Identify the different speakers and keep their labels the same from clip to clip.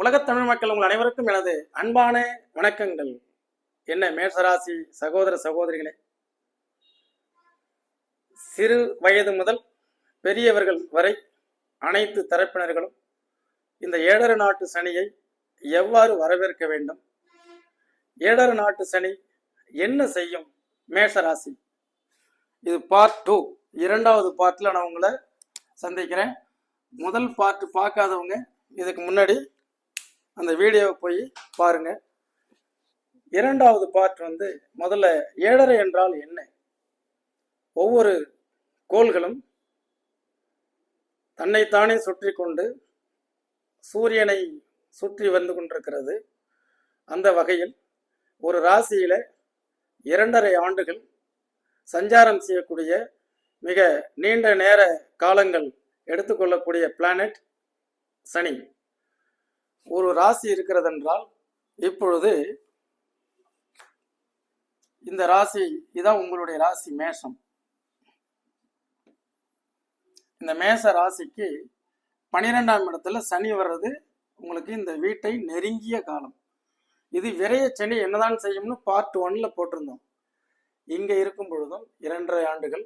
Speaker 1: உலகத் தமிழ் மக்கள் உங்கள் அனைவருக்கும் எனது அன்பான வணக்கங்கள். என்ன மேஷராசி சகோதர சகோதரிகளே? சிறு வயது முதல் பெரியவர்கள் வரை அனைத்து தரப்பினர்களும் இந்த ஏழர நாட்டு சனியை எவ்வாறு வரவேற்க வேண்டும்? ஏழர நாட்டு சனி என்ன செய்யும் மேஷராசி? இது பார்ட் டூ இரண்டாவது பார்ட்டில் நான் உங்களை சந்திக்கிறேன். முதல் பார்ட் பார்க்காதவங்க இதுக்கு முன்னாடி அந்த வீடியோவை போய் பாருங்க. இரண்டாவது பார்ட் வந்து முதல்ல ஏழரை என்றால் என்ன? ஒவ்வொரு கோள்களும் தன்னைத்தானே சுற்றி கொண்டு சூரியனை சுற்றி வந்து கொண்டிருக்கிறது. அந்த வகையில் ஒரு ராசியில இரண்டரை ஆண்டுகள் சஞ்சாரம் செய்யக்கூடிய மிக நீண்ட நேர காலங்கள் எடுத்துக்கொள்ளக்கூடிய பிளானட் சனி. ஒரு ராசி இருக்கிறதென்றால் இப்பொழுது இந்த ராசி இதான் உங்களுடைய ராசி மேஷம். இந்த மேஷ ராசிக்கு பனிரெண்டாம் இடத்துல சனி வர்றது உங்களுக்கு இந்த வீட்டை நெருங்கிய காலம். இது விரைய சனி என்னதான் செய்யும்னு பார்ட் ஒன்ல போட்டிருந்தோம். இங்க இருக்கும் பொழுதும் இரண்டரை ஆண்டுகள்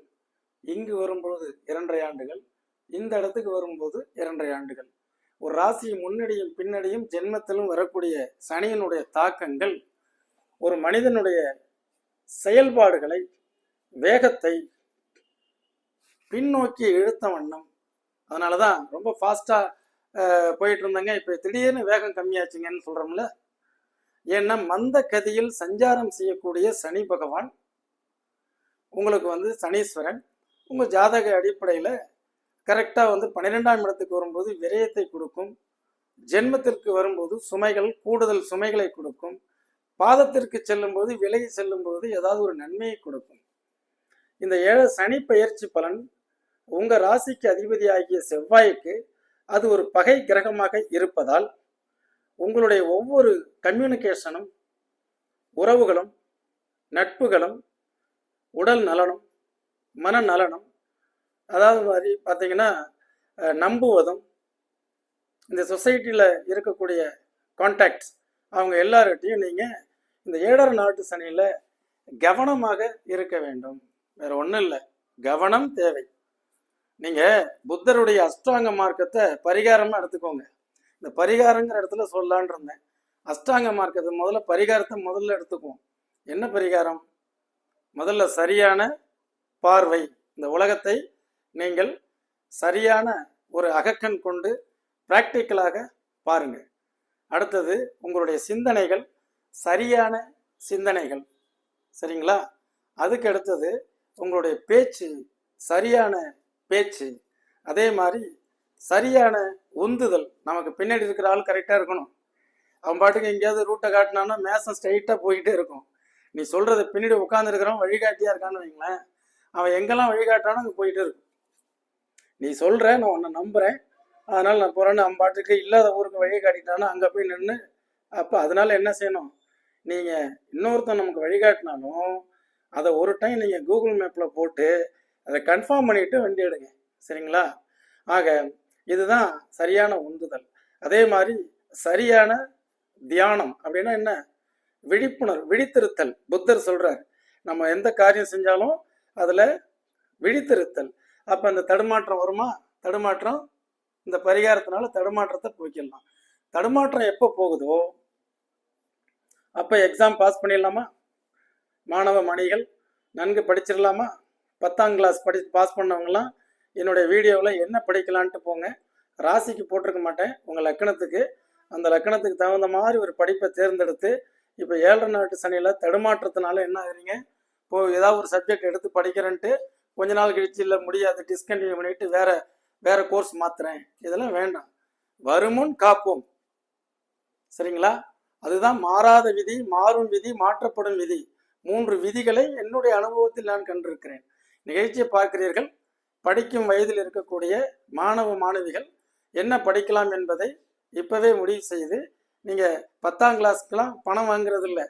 Speaker 1: இங்கு வரும்பொழுது இரண்டரை ஆண்டுகள் இந்த இடத்துக்கு வரும்போது இரண்டரை ஆண்டுகள். ஒரு ராசி முன்னடியும் பின்னடியும் ஜென்மத்திலும் வரக்கூடிய சனியினுடைய தாக்கங்கள் ஒரு மனிதனுடைய செயல்பாடுகளை வேகத்தை பின்னோக்கி இழுத்த வண்ணம். அதனால தான் ரொம்ப ஃபாஸ்ட்டாக போயிட்டு இருந்தாங்க இப்போ திடீர்னு வேகம் கம்மியாச்சுங்கன்னு சொல்கிறோம்ல ஏன்னா மந்த கதியில் சஞ்சாரம் செய்யக்கூடிய சனி பகவான் உங்களுக்கு வந்து சனீஸ்வரன். உங்கள் ஜாதக அடிப்படையில் கரெக்டாக வந்து பன்னிரெண்டாம் இடத்துக்கு வரும்போது விரயத்தை கொடுக்கும். ஜென்மத்திற்கு வரும்போது சுமைகள் கூடுதல் சுமைகளை கொடுக்கும். பாதத்திற்கு செல்லும்போது விலகி செல்லும்போது ஏதாவது ஒரு நன்மையை கொடுக்கும். இந்த ஏழு சனி பயிற்சி பலன் உங்கள் ராசிக்கு அதிபதியாகிய செவ்வாய்க்கு அது ஒரு பகை கிரகமாக இருப்பதால் உங்களுடைய ஒவ்வொரு கம்யூனிகேஷனும் உறவுகளும் நட்புகளும் உடல் நலனும் மனநலனும் அதாவது மாதிரி பார்த்தீங்கன்னா நம்புவதும் இந்த சொசைட்டியில் இருக்கக்கூடிய கான்டாக்ட்ஸ் அவங்க எல்லார்கிட்டையும் நீங்கள் இந்த ஏழர் நாட்டு சனியில் கவனமாக இருக்க வேண்டும். வேற ஒன்றும் இல்லை. கவனம் தேவை. நீங்கள் புத்தருடைய அஷ்டாங்க மார்க்கத்தை பரிகாரமாக எடுத்துக்கோங்க. இந்த பரிகாரங்கிற இடத்துல சொல்லலான் இருந்தேன். அஷ்டாங்க மார்க்கத்தை முதல்ல பரிகாரத்தை முதல்ல எடுத்துக்குவோம். என்ன பரிகாரம்? முதல்ல சரியான பார்வை. இந்த உலகத்தை நீங்கள் சரியான ஒரு அகக்கண் கொண்டு பிராக்டிக்கலாக பாருங்க. அடுத்தது உங்களுடைய சிந்தனைகள் சரியான சிந்தனைகள். சரிங்களா? அதுக்கு அடுத்தது உங்களுடைய பேச்சு சரியான பேச்சு. அதே மாதிரி சரியான உந்துதல். நமக்கு பின்னாடி இருக்கிற ஆள் கரெக்டாக இருக்கணும். அவன் பாட்டுக்கு எங்கேயாவது ரூட்டை காட்டினான்னா மேசம் ஸ்ட்ரைட்டாக போயிட்டே இருக்கும். நீ சொல்கிறத பின்னாடி உட்காந்துருக்கிறவன் வழிகாட்டியா இருக்கான்னு வைங்களேன். அவன் எங்கெல்லாம் வழிகாட்டானோ அங்கே போயிட்டே இருக்கும். நீ சொல்ற நான் உன்னை நம்புறேன். அதனால நான் போறேன்னு அம்பாட்டுக்கு இல்லாத ஊருக்கு வழி காட்டிட்டானா அங்கே போய் நின்று அப்போ அதனால என்ன செய்யணும்? நீங்க இன்னொருத்தன் நமக்கு வழிகாட்டினாலும் அதை ஒரு டைம் நீங்க கூகுள் மேப்ல போட்டு அதை கன்ஃபார்ம் பண்ணிட்டு வண்டி எடுங்க. சரிங்களா? ஆக இதுதான் சரியான உந்துதல். அதே மாதிரி சரியான தியானம் அப்படின்னா என்ன? விழிப்புணர்வு விழித்திருத்தல். புத்தர் சொல்றார் நம்ம எந்த காரியம் செஞ்சாலும் அதுல விழித்திருத்தல். அப்போ இந்த தடுமாற்றம் வருமா? தடுமாற்றம் இந்த பரிகாரத்தினால தடுமாற்றத்தை போக்கிடலாம் தடுமாற்றம் எப்போ போகுதோ அப்போ எக்ஸாம் பாஸ் பண்ணிடலாமா? மாணவ மணிகள் நன்கு படிச்சிடலாமா? பத்தாம் கிளாஸ் படி பாஸ் பண்ணவங்கலாம் என்னுடைய வீடியோவில் என்ன படிக்கலான்ட்டு போங்க. ராசிக்கு போட்டிருக்க மாட்டேன். உங்கள் லக்கணத்துக்கு அந்த லக்கணத்துக்கு தகுந்த மாதிரி ஒரு படிப்பை தேர்ந்தெடுத்து இப்போ ஏழரை நாட்டு சனியில் தடுமாற்றத்தினால என்ன ஆகுறீங்க? இப்போ ஏதாவது ஒரு சப்ஜெக்ட் எடுத்து படிக்கிறேன்ட்டு கொஞ்ச நாள் கழிச்சு இல்லை முடியாது. டிஸ்கண்டினியூ பண்ணிட்டு வேற வேற கோர்ஸ் மாத்துறேன். இதெல்லாம் வேண்டாம். வருமுன் காப்போம். சரிங்களா? அதுதான் மாறாத விதி மாறும் விதி மாற்றப்படும் விதி. மூன்று விதிகளை என்னுடைய அனுபவத்தில் நான் கண்டிருக்கிறேன். நிகழ்ச்சியை பார்க்கிறீர்கள். படிக்கும் வயதில் இருக்கக்கூடிய மாணவ மாணவிகள் என்ன படிக்கலாம் என்பதை இப்பவே முடிவு செய்து நீங்க பத்தாம் கிளாஸ்க்கெல்லாம் பணம் வாங்குறது இல்லை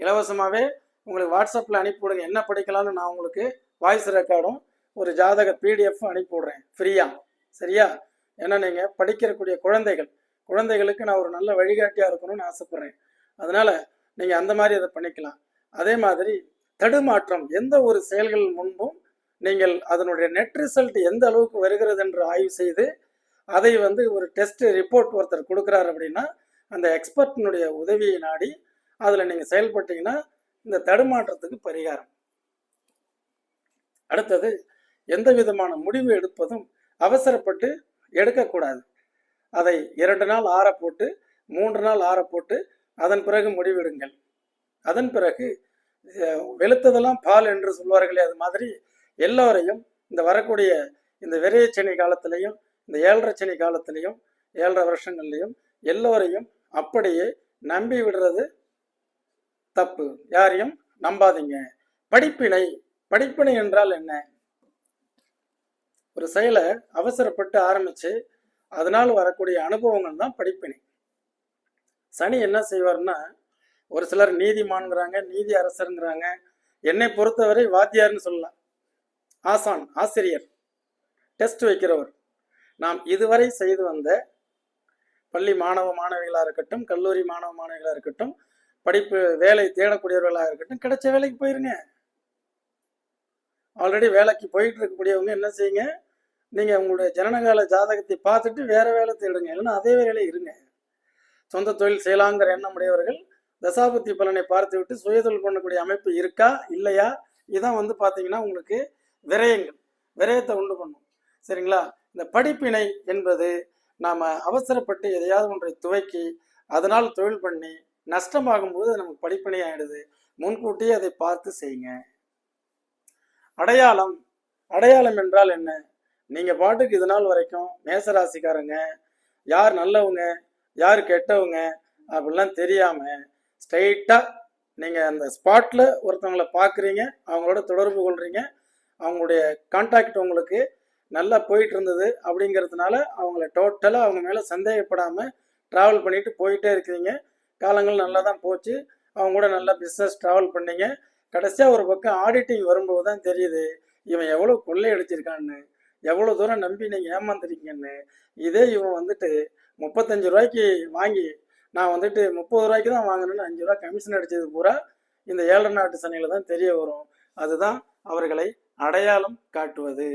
Speaker 1: இலவசமாகவே உங்களுக்கு வாட்ஸ்அப்பில் அனுப்பி விடுங்க என்ன படிக்கலாம்னு நான் உங்களுக்கு வாய்ஸ் ரெக்கார்டும் ஒரு ஜாதக பிடிஎஃப் அனுப்பி விடுறேன் ஃப்ரீயா சரியா? ஏன்னா நீங்கள் படிக்கிறக்கூடிய குழந்தைகள் குழந்தைகளுக்கு நான் ஒரு நல்ல வழிகாட்டியா இருக்கணும்னு ஆசைப்படுறேன். அதனால நீங்க அந்த மாதிரி அதை பண்ணிக்கலாம். அதே மாதிரி தடுமாற்றம் எந்த ஒரு செயல்கள் முன்பும் நீங்கள் அதனுடைய நெட் ரிசல்ட் எந்த அளவுக்கு வருகிறது என்று ஆய்வு செய்து அதை வந்து ஒரு டெஸ்ட் ரிப்போர்ட் ஒருத்தர் கொடுக்குறாரு அப்படின்னா அந்த எக்ஸ்பர்ட்டினுடைய உதவியை நாடி அதில் நீங்கள் செயல்பட்டீங்கன்னா இந்த தடுமாற்றத்துக்கு பரிகாரம். அடுத்தது எந்த விதமான முடிவு எடுப்பதும் அவசரப்பட்டு எடுக்கக்கூடாது. அதை இரண்டு நாள் ஆற போட்டு மூன்று நாள் ஆற போட்டு அதன் பிறகு முடிவெடுங்கள். அதன் பிறகு வெளுத்ததெல்லாம் பால் என்று சொல்வார்களே அது மாதிரி எல்லோரையும் இந்த வரக்கூடிய இந்த விரையச்சனி காலத்திலையும் இந்த ஏழரை சனி காலத்திலையும் ஏழரை வருஷங்கள்லையும் எல்லோரையும் அப்படியே நம்பி விடுறது தப்பு. யாரையும் நம்பாதீங்க. படிப்பினை படிப்பினை என்றால் என்ன? ஒரு செயலை அவசரப்பட்டு ஆரம்பிச்சு அதனால் வரக்கூடிய அனுபவங்கள் தான் படிப்பினை. சனி என்ன செய்வார்னா ஒரு சிலர் நீதிமான்ங்கிறாங்க நீதி அரசருங்கிறாங்க. என்னை பொறுத்தவரை வாத்தியார்னு சொல்லலாம். ஆசான் ஆசிரியர் டெஸ்ட் வைக்கிறவர். நாம் இதுவரை செய்து வந்த பள்ளி மாணவ மாணவிகளாக இருக்கட்டும் கல்லூரி மாணவ மாணவிகளாக இருக்கட்டும் படிப்பு வேலை தேடக்கூடியவர்களாக இருக்கட்டும் கிடைச்ச வேலைக்கு போயிருங்க. ஆல்ரெடி வேலைக்கு போயிட்டு இருக்கக்கூடியவங்க என்ன செய்யுங்க? நீங்க உங்களுடைய ஜனனகால ஜாதகத்தை பார்த்துட்டு வேற வேலை தேடுங்க. இல்லைன்னா அதே வேலையில இருங்க. சொந்த தொழில் செய்யலாங்கிற எண்ணம் உடையவர்கள் பலனை பார்த்து விட்டு சுயதொழில் பண்ணக்கூடிய அமைப்பு இருக்கா? இல்லையா? இதான் வந்து பார்த்தீங்கன்னா உங்களுக்கு விரயங்கள். விரயத்தை உண்டு பண்ணும். சரிங்களா? இந்த படிப்பினை என்பது நாம் அவசரப்பட்டு எதையாவது ஒன்றை துவக்கி அதனால் தொழில் பண்ணி நஷ்டமாகும்போது அது நமக்கு படிப்பினை ஆயிடுது முன்கூட்டியே அதை பார்த்து செய்யுங்க. அடையாளம். அடையாளம் என்றால் என்ன? நீங்க பாட்டுக்கு இது நாள் வரைக்கும் மேசராசிக்காரங்க யார் நல்லவங்க யார் கெட்டவங்க அப்படிலாம் தெரியாம ஸ்ட்ரைட்டா நீங்க அந்த ஸ்பாட்ல ஒருத்தவங்களை பார்க்குறீங்க அவங்களோட தொடர்பு கொள்றீங்க அவங்களுடைய கான்டாக்ட் உங்களுக்கு நல்லா போயிட்டு இருந்தது அப்படிங்கிறதுனால அவங்கள டோட்டலாக அவங்க மேலே சந்தேகப்படாமல் ட்ராவல் பண்ணிட்டு போயிட்டே இருக்கிறீங்க காலங்கள் நல்லா தான் போச்சு. அவங்க கூட நல்லா பிஸ்னஸ் ட்ராவல் பண்ணீங்க. கடைசியாக ஒரு பக்கம் ஆடிட்டிங் வரும்போது தான் தெரியுது இவன் எவ்வளோ கொள்ளையடிச்சிருக்கான்னு எவ்வளோ தூரம் நம்பி நீங்கள் ஏமாந்துருக்கீங்கன்னு. இதே இவன் வந்துட்டு முப்பத்தஞ்சு ரூபாய்க்கு வாங்கி நான் வந்துட்டு முப்பது ரூபாய்க்கு தான் வாங்கினேன்னு அஞ்சு ரூபா கமிஷன் அடித்தது பூரா இந்த ஏழரை நாட்டு சனியில் தான் தெரிய வரும். அதுதான் அவர்களை அடையாளம் காட்டுவது.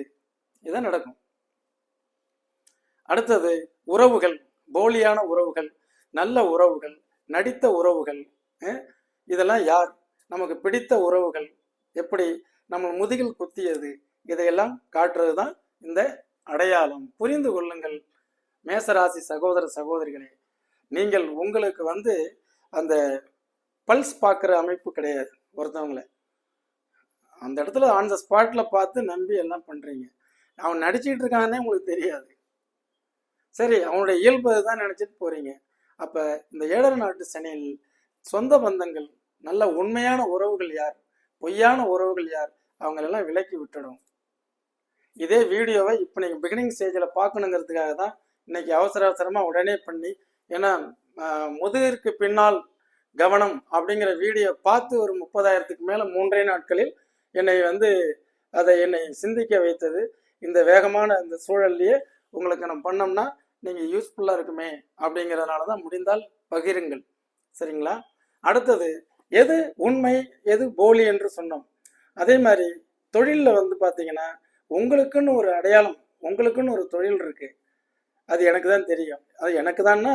Speaker 1: இதுதான் நடக்கும். அடுத்தது உறவுகள் போலியான உறவுகள் நல்ல உறவுகள் நடித்த உறவுகள் இதெல்லாம் யார்? நமக்கு பிடித்த உறவுகள் எப்படி நம்ம முதுகில் குத்தியது இதையெல்லாம் காட்டுறது தான் இந்த அடையாளம். புரிந்து கொள்ளுங்கள் மேசராசி சகோதர சகோதரிகளே. நீங்கள் உங்களுக்கு வந்து அந்த பல்ஸ் பார்க்குற அமைப்பு கிடையாது ஒருத்தவங்களை. அந்த இடத்துல ஆன் த ஸ்பாட்டில் பார்த்து நம்பி எல்லாம் பண்ணுறீங்க அவன் நடிச்சிட்டு இருக்கானே உங்களுக்கு தெரியாது. சரி அவனுடைய இயல்பு தான் நினச்சிட்டு போகிறீங்க அப்போ இந்த ஏழரை நாட்டு சனியில் சொந்த பந்தங்கள் நல்ல உண்மையான உறவுகள் யார்? பொய்யான உறவுகள் யார்? அவங்களெல்லாம் விலக்கி விட்டுடும். இதே வீடியோவை இப்போ நீங்கள் பிகினிங் ஸ்டேஜில் பார்க்கணுங்கிறதுக்காக தான் இன்னைக்கு அவசர அவசரமாக உடனே பண்ணி ஏன்னா முதுகிற்கு பின்னால் கவனம் அப்படிங்கிற வீடியோ பார்த்து ஒரு முப்பதாயிரத்துக்கு மேலே மூன்றே நாட்களில் என்னை வந்து அதை என்னை சிந்திக்க வைத்தது. இந்த வேகமான இந்த சூழல்லையே உங்களுக்கு நம்ம பண்ணோம்னா நீங்கள் யூஸ்ஃபுல்லாக இருக்குமே அப்படிங்கிறதுனால தான் முடிந்தால் பகிருங்கள். சரிங்களா? அடுத்தது எது உண்மை எது போலி என்று சொன்னோம். அதே மாதிரி தொழிலில் வந்து பார்த்தீங்கன்னா உங்களுக்குன்னு ஒரு அடையாளம் உங்களுக்குன்னு ஒரு தொழில் இருக்கு. அது எனக்கு தான் தெரியும். அது எனக்கு தான்னா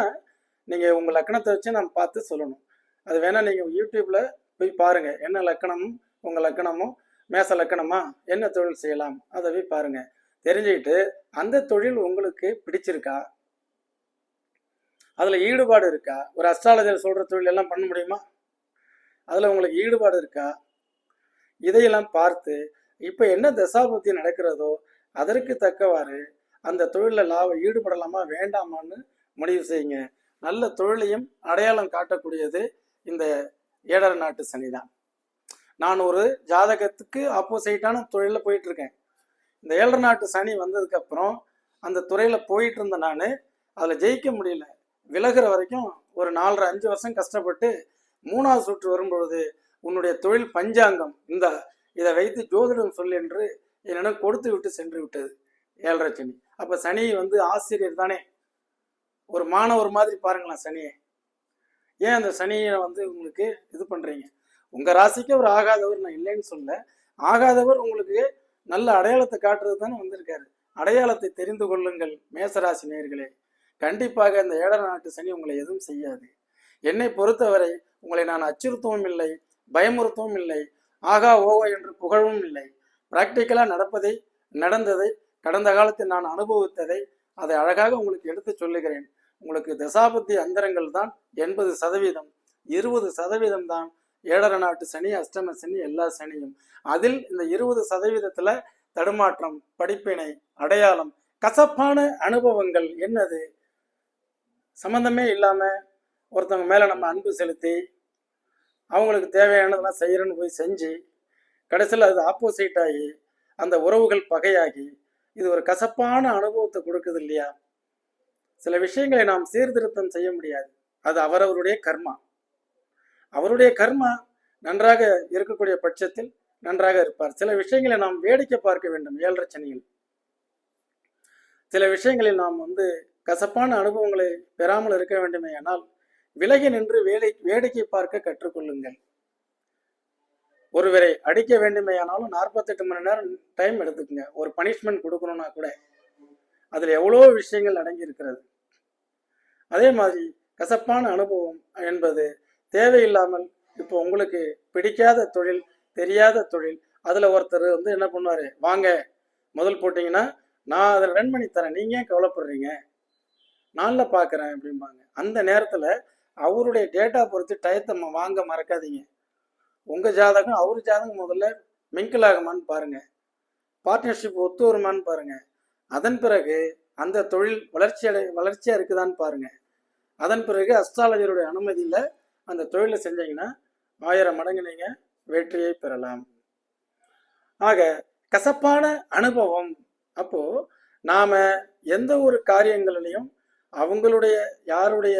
Speaker 1: நீங்கள் உங்கள் லக்கணத்தை வச்சு நான் பார்த்து சொல்லணும். அது வேணா நீங்கள் யூடியூப்பில் போய் பாருங்க. என்ன லக்கணமும் உங்கள் லக்கணமும் மேச லக்கணமா என்ன தொழில் செய்யலாம் அதை போய் பாருங்க. தெரிஞ்சுக்கிட்டு அந்த தொழில் உங்களுக்கு பிடிச்சிருக்கா? அதில் ஈடுபாடு இருக்கா? ஒரு அஸ்ட்ராலஜர் சொல்கிற தொழில் எல்லாம் பண்ண முடியுமா? அதில் உங்களுக்கு ஈடுபாடு இருக்கா? இதையெல்லாம் பார்த்து இப்போ என்ன தசாபுத்தி நடக்கிறதோ அதற்கு தக்கவாறு அந்த தொழிலில் லாபம் ஈடுபடலாமா வேண்டாமான்னு முடிவு செய்யுங்க. நல்ல தொழிலையும் அடையாளம் காட்டக்கூடியது இந்த ஏழரை நாட்டு சனி தான். நான் ஒரு ஜாதகத்துக்கு ஆப்போசிட்டான தொழிலில் போயிட்டு இருக்கேன் இந்த ஏழரை நாட்டு சனி வந்ததுக்கு அப்புறம் அந்த துறையில் போயிட்டு இருந்த நான். அதில் ஜெயிக்க முடியல. விலகிற வரைக்கும் ஒரு நாலரை அஞ்சு வருஷம் கஷ்டப்பட்டு மூணாவது சுற்று வரும்பொழுது உன்னுடைய தொழில் பஞ்சாங்கம் இந்த இதை வைத்து ஜோதிடம் சொல் என்று என்னிடம் கொடுத்து விட்டு சென்று விட்டது. ஏழரை சனி. அப்ப சனி வந்து ஆசிரியர் தானே? ஒரு மாணவர் மாதிரி பாருங்களேன் சனியை. ஏன் அந்த சனியை வந்து உங்களுக்கு இது பண்றீங்க? உங்க ராசிக்கு அவர் ஆகாதவர் நான் இல்லைன்னு சொல்ல ஆகாதவர் உங்களுக்கு நல்ல அடையாளத்தை காட்டுறது தானே வந்திருக்காரு. அடையாளத்தை தெரிந்து கொள்ளுங்கள் மேசராசி நேர்களே கண்டிப்பாக இந்த ஏழரை நாட்டு சனி உங்களை எதுவும் செய்யாது. என்னை பொறுத்தவரை உங்களை நான் அச்சுறுத்தவும் இல்லை பயமுறுத்தவும் இல்லை. ஆகா ஓகோ என்று புகழவும் இல்லை. பிராக்டிக்கலாக நடப்பதை நடந்ததை கடந்த காலத்தில் நான் அனுபவித்ததை அதை அழகாக உங்களுக்கு எடுத்து சொல்லுகிறேன். உங்களுக்கு தசாபத்தி அந்தரங்கள் தான் எண்பது சதவீதம். இருபது சதவீதம் தான் ஏழரை நாட்டு சனி அஷ்டம சனி எல்லா சனியும். அதில் இந்த இருபது சதவீதத்துல தடுமாற்றம் படிப்பினை அடையாளம் கசப்பான அனுபவங்கள் என்னது? சம்பந்தமே இல்லாம ஒருத்தவங்க மேலே நம்ம அன்பு செலுத்தி அவங்களுக்கு தேவையானதெல்லாம் செய்கிறேன்னு போய் செஞ்சு கடைசியில் அது ஆப்போசிட் ஆகி அந்த உறவுகள் பகையாகி இது ஒரு கசப்பான அனுபவத்தை கொடுக்குது இல்லையா? சில விஷயங்களை நாம் சீர்திருத்தம் செய்ய முடியாது. அது அவரவருடைய கர்மா. அவருடைய கர்மா நன்றாக இருக்கக்கூடிய பட்சத்தில் நன்றாக இருப்பார். சில விஷயங்களை நாம் வேடிக்கை பார்க்க வேண்டும் ஏழரை சனியில் சில விஷயங்களில் நாம் வந்து கசப்பான அனுபவங்களை பெறாமல் இருக்க வேண்டுமே ஆனால் விலகி நின்று வேலை வேடிக்கை பார்க்க கற்றுக்கொள்ளுங்கள். ஒருவரை அடிக்க வேண்டுமேயானாலும் நாற்பத்தெட்டு மணி நேரம் டைம் எடுத்துக்கங்க. ஒரு பனிஷ்மெண்ட் கொடுக்கணும்னா கூட அதில் எவ்வளோ விஷயங்கள் அடங்கி இருக்கிறது அதே மாதிரி கசப்பான அனுபவம் என்பது தேவையில்லாமல் இப்போ உங்களுக்கு பிடிக்காத தொழில் தெரியாத தொழில் அதில் ஒருத்தர் வந்து என்ன பண்ணுவார்? வாங்க முதல் போட்டிங்கன்னா நான் அதை ரன் பண்ணி தரேன். நீங்கள் ஏன் கவலைப்படுறீங்க? நாளில் பார்க்குறேன் அப்படிம்பாங்க. அந்த நேரத்தில் அவருடைய டேட்டா பொறுத்து டயத்தை வாங்க மறக்காதீங்க. உங்கள் ஜாதகம் அவர் ஜாதகம் முதல்ல மிங்கிள் ஆகுமான்னு பாருங்க. பார்ட்னர்ஷிப் ஒத்து வருமான்னு பாருங்க. அதன் பிறகு அந்த தொழில் வளர்ச்சி அடை வளர்ச்சியாக இருக்குதான்னு பாருங்க. அதன் பிறகு அஸ்ட்ராலஜருடைய அனுமதியில் அந்த தொழிலை செஞ்சீங்கன்னா ஆயிரம் மடங்கு நீங்கள் வெற்றியை பெறலாம். ஆக கசப்பான அனுபவம். அப்போது நாம் எந்த ஒரு காரியங்களிலையும் அவங்களுடைய யாருடைய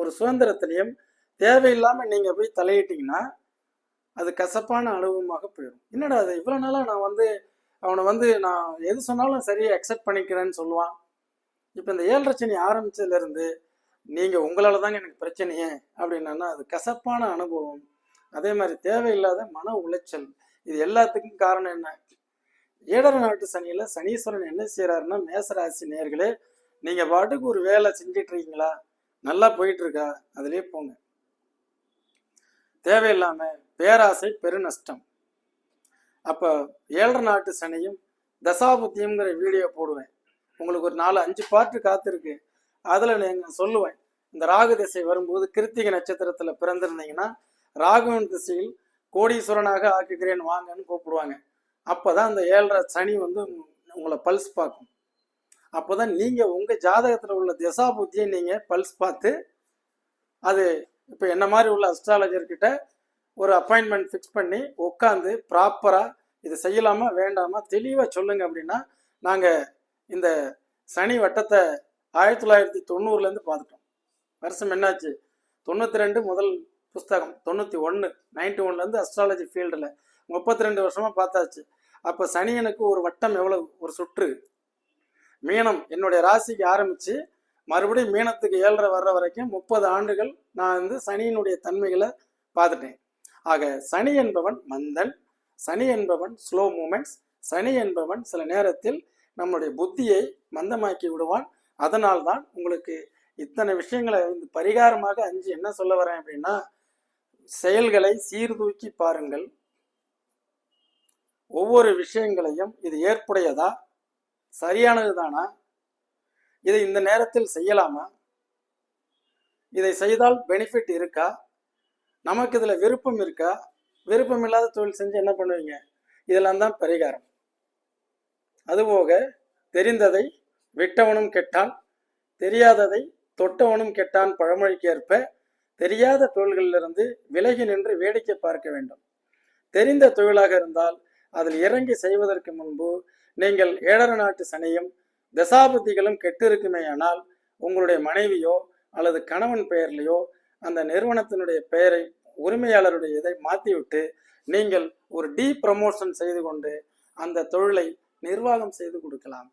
Speaker 1: ஒரு சுதந்திரத்திலையும் தேவையில்லாமல் நீங்கள் போய் தலையிட்டிங்கன்னா அது கசப்பான அனுபவமாக போயிடும். என்னடா அது இவ்வளோ நாளாக நான் வந்து அவனை வந்து நான் எது சொன்னாலும் சரியாக அக்செப்ட் பண்ணிக்கிறேன்னு சொல்லுவான். இப்போ இந்த ஏழரை சனி ஆரம்பித்ததுலேருந்து நீங்கள் உங்களால் தாங்க எனக்கு பிரச்சனையே அப்படின்னா அது கசப்பான அனுபவம். அதே மாதிரி தேவையில்லாத மன உளைச்சல் இது எல்லாத்துக்கும் காரணம் என்ன? ஏழரை நாட்டு சனியில் சனீஸ்வரன் என்ன செய்கிறாருன்னா மேசராசி நேர்களே நீங்கள் பாட்டுக்கு ஒரு வேலை செஞ்சிட்ருக்கீங்களா நல்லா போயிட்டுருக்கா அதிலே போங்க. தேவையில்லாம பேராசை பெருநஷ்டம். அப்போ ஏழரை நாட்டு சனியும் தசாபுத்தியம்ங்கிற வீடியோ போடுவேன். உங்களுக்கு ஒரு நாலு அஞ்சு பாட்டு காத்திருக்கு. அதில் நீங்கள் சொல்லுவேன். இந்த ராகு திசை வரும்போது கிருத்திகை நட்சத்திரத்தில் பிறந்திருந்தீங்கன்னா ராகுவின் திசையில் கோடீஸ்வரனாக ஆக்குகிறேன் வாங்கன்னு கூப்பிடுவாங்க. அப்போ தான் அந்த ஏழரை சனி வந்து உங்களை பல்ஸ் பார்க்கும். அப்போதான் நீங்க உங்க ஜாதகத்துல உள்ள திசா புத்தியை நீங்க பல்ஸ் பார்த்து அது இப்போ என்ன மாதிரி உள்ள அஸ்ட்ராலஜர் கிட்ட ஒரு அப்பாயின்மெண்ட் ஃபிக்ஸ் பண்ணி உட்காந்து ப்ராப்பரா இது செய்யலாமா வேண்டாமா தெளிவா சொல்லுங்க அப்படின்னா நாங்க இந்த சனி வட்டத்தை ஆயிரத்தி தொள்ளாயிரத்தி தொண்ணூறுல இருந்து பார்த்துட்டோம். வருஷம் என்னாச்சு? தொண்ணூத்தி ரெண்டு முதல் புஸ்தகம் தொண்ணூத்தி ஒன்று நைன்டி ஒன்ல இருந்து அஸ்ட்ராலஜி ஃபீல்டில் முப்பத்தி ரெண்டு வருஷமா பார்த்தாச்சு. அப்போ சனியனுக்கு ஒரு வட்டம் எவ்வளவு? ஒரு சுற்று. மீனம் என்னுடைய ராசிக்கு ஆரம்பிச்சு மறுபடியும் மீனத்துக்கு ஏழரை வர்ற வரைக்கும் முப்பது ஆண்டுகள் நான் வந்து சனியினுடைய தன்மைகளை பார்த்துட்டேன். ஆக சனி என்பவன் மந்தன் சனி என்பவன் ஸ்லோ மூமெண்ட்ஸ் சனி என்பவன் சில நேரத்தில் நம்முடைய புத்தியை மந்தமாக்கி விடுவான். அதனால்தான் உங்களுக்கு இத்தனை விஷயங்களை வந்து பரிகாரமாக அஞ்சு என்ன சொல்ல வரேன் அப்படின்னா செயல்களை சீர்தூக்கி பாருங்கள். ஒவ்வொரு விஷயங்களையும் இது ஏற்புடையதா? சரியானது தானா இதை இந்த நேரத்தில் செய்யலாமா? இதை செய்தால் பெனிஃபிட் இருக்கா? நமக்கு இதில் விருப்பம் இருக்கா? விருப்பம் இல்லாத தொழில் செஞ்சு என்ன பண்ணுவீங்க? இதெல்லாம் தான் பரிகாரம். அதுபோக தெரிந்ததை விட்டவனும் கெட்டான் தெரியாததை தொட்டவனும் கெட்டான் பழமொழிக்கு ஏற்ப தெரியாத தொழில்களிலிருந்து விலகி நின்று வேடிக்கை பார்க்க வேண்டும். தெரிந்த தொழிலாக இருந்தால் அதில் இறங்கி செய்வதற்கு முன்பு நீங்கள் ஏழர நாட்டு சனியும் தசாபுத்திகளும் கெட்டிருக்குமேயானால் உங்களுடைய மனைவியோ அல்லது கணவன் பெயர்லையோ அந்த நிறுவனத்தினுடைய பெயரை உரிமையாளருடைய இதை மாற்றிவிட்டு நீங்கள் ஒரு டீ ப்ரமோஷன் செய்து கொண்டு அந்த தொழிலை நிர்வாகம் செய்து கொடுக்கலாம்.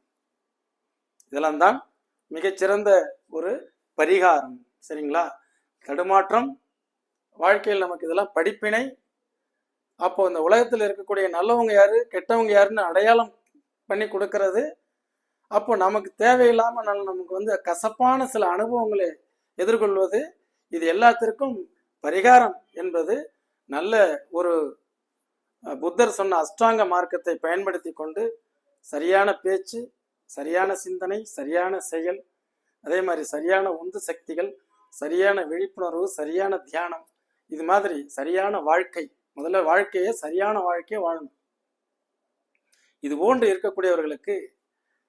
Speaker 1: இதெல்லாம் தான் மிகச்சிறந்த ஒரு பரிகாரம். சரிங்களா? தடுமாற்றம். வாழ்க்கையில் நமக்கு இதெல்லாம் படிப்பினை. அப்போ இந்த உலகத்தில் இருக்கக்கூடிய நல்லவங்க யாரு கெட்டவங்க யாருன்னு அடையாளம் பண்ணி கொடுக்கறது. அப்போ நமக்கு தேவையில்லாமல் நல்ல நமக்கு வந்து கசப்பான சில அனுபவங்களை எதிர்கொள்வது இது எல்லாத்திற்கும் பரிகாரம் என்பது நல்ல ஒரு புத்தர் சொன்ன அஷ்டாங்க மார்க்கத்தை பயன்படுத்தி கொண்டு சரியான பேச்சு சரியான சிந்தனை சரியான செயல் அதே மாதிரி சரியான உந்து சக்திகள் சரியான விழிப்புணர்வு சரியான தியானம் இது மாதிரி சரியான வாழ்க்கை. முதல்ல வாழ்க்கையை சரியான வாழ்க்கையை வாழணும். இது போன்று இருக்கக்கூடியவர்களுக்கு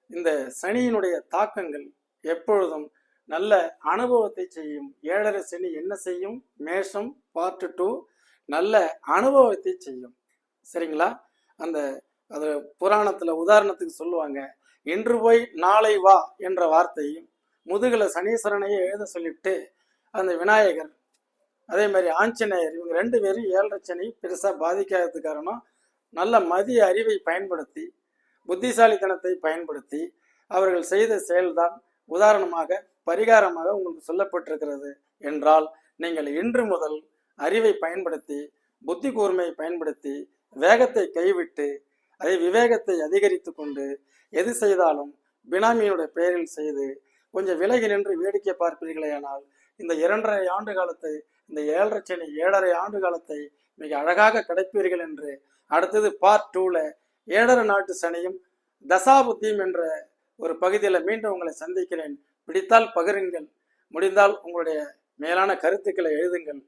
Speaker 1: இந்த சனியினுடைய தாக்கங்கள் எப்பொழுதும் நல்ல அனுபவத்தை செய்யும். ஏழரை சனி என்ன செய்யும்? மேஷம் பார்ட் டூ நல்ல அனுபவத்தை செய்யும். சரிங்களா? அந்த அது புராணத்துல உதாரணத்துக்கு சொல்லுவாங்க இன்று போய் நாளை வா என்ற வார்த்தையும் முதுகில் சனீஸ்வரனையே எழுத சொல்லிட்டு அந்த விநாயகர் அதே மாதிரி ஆஞ்சநேயர் இவங்க ரெண்டு பேரும் ஏழரை சனி பெருசாக பாதிக்காதது காரணம் நல்ல மதிய அறிவை பயன்படுத்தி புத்திசாலித்தனத்தை பயன்படுத்தி அவர்கள் செய்த செயல்தான் உதாரணமாக பரிகாரமாக உங்களுக்கு சொல்லப்பட்டிருக்கிறது என்றால் நீங்கள் இன்று முதல் அறிவை பயன்படுத்தி புத்தி கூர்மையை பயன்படுத்தி வேகத்தை கைவிட்டு அதை விவேகத்தை அதிகரித்து கொண்டு எது செய்தாலும் பினாமியினுடைய பெயரில் செய்து கொஞ்சம் விலகி நின்று வேடிக்கை பார்ப்பீர்களேயானால் இந்த இரண்டரை ஆண்டு காலத்தை இந்த ஏழரை சனி ஏழரை ஆண்டு காலத்தை மிக அழகாக கிடைப்பீர்கள் என்று. அடுத்தது பார்ட் டூல ஏழரை நாட்டு சனியும் தசாபுத்தியும் என்ற ஒரு பகுதியில் மீண்டும் உங்களை சந்திக்கிறேன். பிடித்தால் பகிருங்கள். முடிந்தால் உங்களுடைய மேலான கருத்துக்களை எழுதுங்கள்.